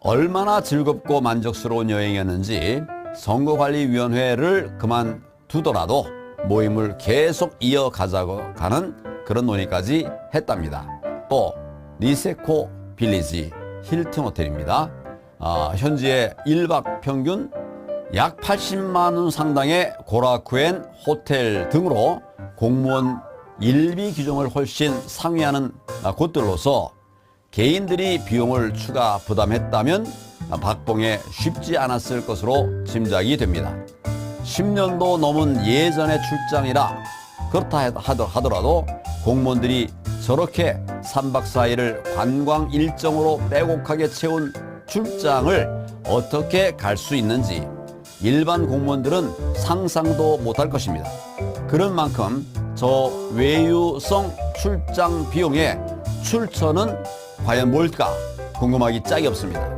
얼마나 즐겁고 만족스러운 여행이었는지 선거관리위원회를 그만두더라도 모임을 계속 이어가자고 하는 그런 논의까지 했답니다. 또 리세코 빌리지 힐튼 호텔입니다. 아, 현지의 1박 평균 약 80만 원 상당의 고라쿠엔 호텔 등으로 공무원 일비 규정을 훨씬 상회하는 아, 곳들로서 개인들이 비용을 추가 부담했다면 박봉에 쉽지 않았을 것으로 짐작이 됩니다. 10년도 넘은 예전의 출장이라 그렇다 하더- 하더라도 공무원들이 저렇게 3박 4일을 관광 일정으로 빼곡하게 채운 출장을 어떻게 갈 수 있는지 일반 공무원들은 상상도 못할 것입니다. 그런 만큼 저 외유성 출장 비용의 출처는 과연 뭘까 궁금하기 짝이 없습니다.